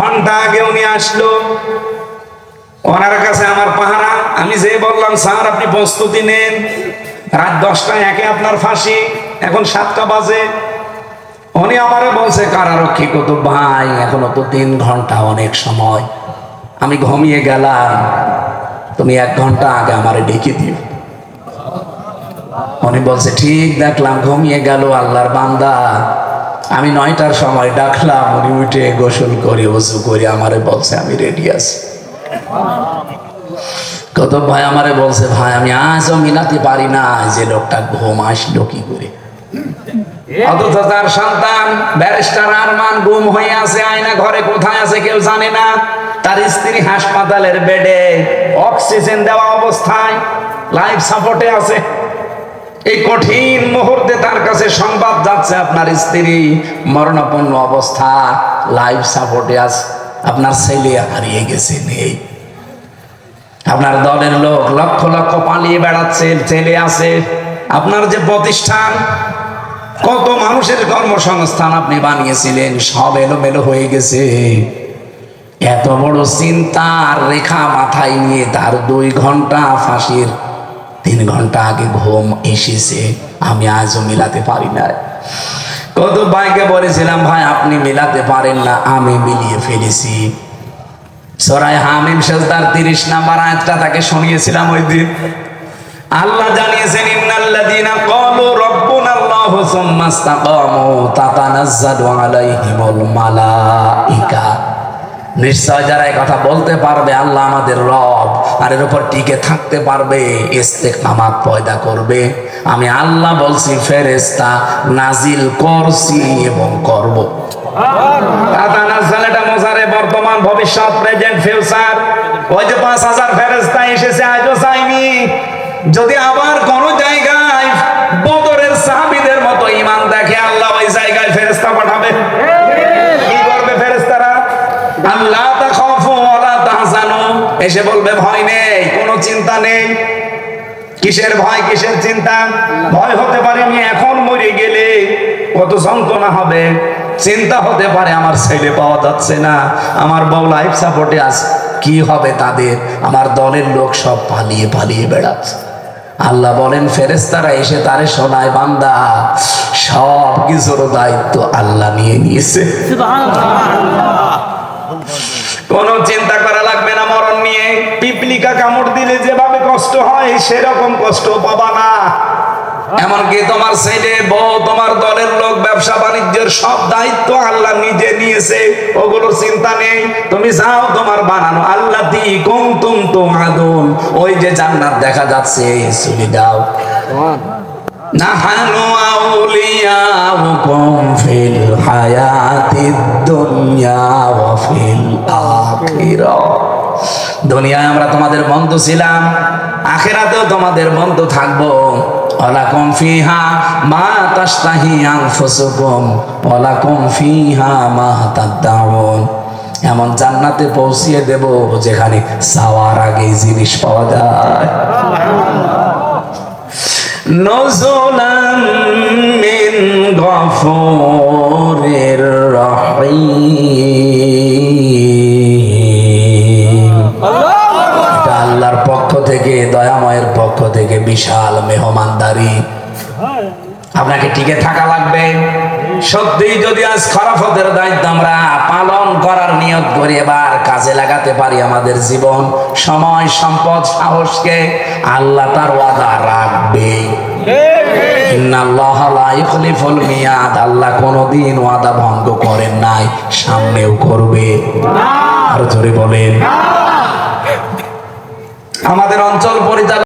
ঘণ্টা আগে উনি আসলো। ওনার কাছে আমার পাহারা। আমি যে বললাম, স্যার, আপনি প্রস্তুতি নেন। রাত দশটায় একে আপনার ফাঁসি। এখন সাতটা বাজে। উনি আমারে বলছে কারারক্ষী কত ভাই? এখনও তো তিন ঘণ্টা অনেক সময়। আমি ঘুমিয়ে গেলাম। তুমি এক ঘণ্টা আগে আমারে ডেকে দিও। উনি বলছে, ঠিক দেখলাম, ঘুমিয়ে গেল আল্লাহর বান্দা। আমি নয়টার সময় ডাকলাম, উনি উঠে গোসল করে, উজু করে আমারে বলছে, আমি রেডি আছি। কত ভাই আমারে বলছে, ভাই, আমি আজও মিলাতে পারি না যে লোকটা ঘুম আসলো কি করে? অথচ তার সন্তান, ব্যারিস্টার আরমান, গুম হয়ে আছে, আয়না ঘরে কোথায় আছে কেউ জানে না। তার স্ত্রী হাসপাতালের বেডে অক্সিজেন দেওয়া অবস্থায়, লাইফ সাপোর্টে আছে। এই কঠিন মুহূর্তে তার কাছে সংবাদ যাচ্ছে আপনার স্ত্রী মরণাপন্ন অবস্থা লাইফ সাপোর্টে আছে আপনার ছেলে হারিয়ে গেছে, নেই। আপনার দলের লোক লক্ষ লক্ষ পালিয়ে বেড়াচ্ছে, ছেলে আছে। আপনার যে প্রতিষ্ঠান, কত মানুষের কর্মসংস্থান আপনি বানিয়েছিলেন, সব এলোমেলো হয়ে গেছে। এত বড় চিন্তার রেখা মাথায় নিয়ে তার দুই ঘণ্টা ফাঁসির তিন ঘণ্টা আগে ঘুম এসেছে, আমি আজও মিলাতে পারি না কত ভাইকে বলেছিলাম, ভাই, আপনি মিলাতে পারেন না, আমি মিলিয়ে ফেলেছি। সরাই হামিম সেজদার তিরিশ নাম্বার আয়াতটা তাকে শুনিয়েছিলাম ওই দিন। আল্লাহ জানিয়েছেন, ইন্নাল্লাযীনা ক্বালু রাব্বুনাল্লাহু সুম্মা ইসতাকামু তাতানাজ্জালু আলাইহিমুল মালাইকা। নিশ্চয় যারা কথা বলতে পারবে, আল্লাহ আমাদের রব, আর এর উপর টিকে থাকতে পারবে ইস্তেকামাত পয়দা করবে। আমি আল্লাহ বলছি, ফেরেশতা নাজিল করছি এবং করব। ভবিষ্যৎ, প্রেজেন্ট, ফিউচার। পাঁচ হাজার এসেছে, আজও চাইনি যদি আবার কোন জায়গায় বদরের সাহাবীদের মতো ঈমান দেখে আল্লাহ জায়গায় ফেরেশতা পাঠাবে কি করবে ফেরেশতারা আল্লাহ তাখাফু ওয়ালা তাহজানু এসে বলবে, ভয় নেই, কোনো চিন্তা নেই। কিসের ভয়, কিসের চিন্তা? ভয় হতে পারে আমি এখন মরে গেলে, কত যন্ত্রণা হবে। চিন্তা হতে পারে আমার ছেলে পাওয়া যাচ্ছে না, আমার বউ লাইফ সাপোর্টে আছে। কি হবে তাদের? আমার দলের লোক সব পালিয়ে পালিয়ে বেড়াচ্ছে। আল্লাহ বলেন ফেরেস্তারা এসে তারে শোনায়, বান্দা সব কিছুর দায়িত্ব আল্লাহ নিয়ে নিয়েছে কোনো চিন্তা করা লাগবে না মরণ নিয়ে পিপলিকা কামড় দিলে যেভাবে কষ্ট হয় সেরকম কষ্ট পাবা না। এমনকি তোমার ছেলে, বউ, তোমার দলের লোক, ব্যবসা বাণিজ্যের সব দায়িত্ব আল্লাহ নিজে নিয়েছে। ওগুলোর চিন্তা নেই। তুমি যাও তোমার বানানো। আল্লাহ দি কুমতুম তুমাদুন। ওই যে জান্নাত দেখা যাচ্ছে, চলে যাও। নাহানু আউলিয়াউকুম ফিল হায়াতিদ দুনিয়া ওয়া ফিল আখিরাহ দুনিয়ায় আমরা তোমাদের বন্ধু ছিলাম। আখেরাতেও তোমাদের বন্ধু থাকব। মা মা এমন জান্নাতে পৌঁছিয়ে দেব যেখানে যাওয়ার আগে জিনিস পাওয়া যায়। রহিম। পক্ষ থেকে, দয়াময়ের পক্ষ থেকে বিশাল মেহমানদারি। আপনাকে টিকে থাকা লাগবে। সত্যি যদি আজ খরাফতের দায়িত্ব আমরা পালন করার নিয়ত করি, এবার কাজে লাগাতে পারি আমাদের জীবন। সময়, সম্পদ, সাহসকে আল্লাহ তার ওয়াদা রাখবে। আল্লাহ কোনোদিন ওয়াদা ভঙ্গ করেন নাই, সামনেও করবে। আর জোরে বলেন। আমাদের অঞ্চল পরিচালক